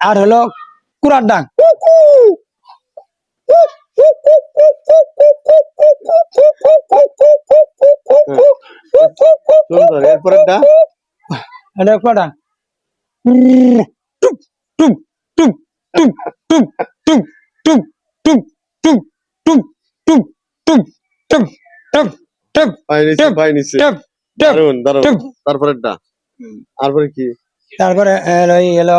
আর হলো কুরার ডাং তারপরে কি? তারপরে এলো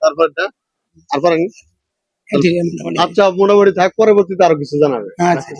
তারপরটা? আচ্ছা মোটামুটি থাক পরবর্তীতে আরও কিছু জানাবে। আচ্ছা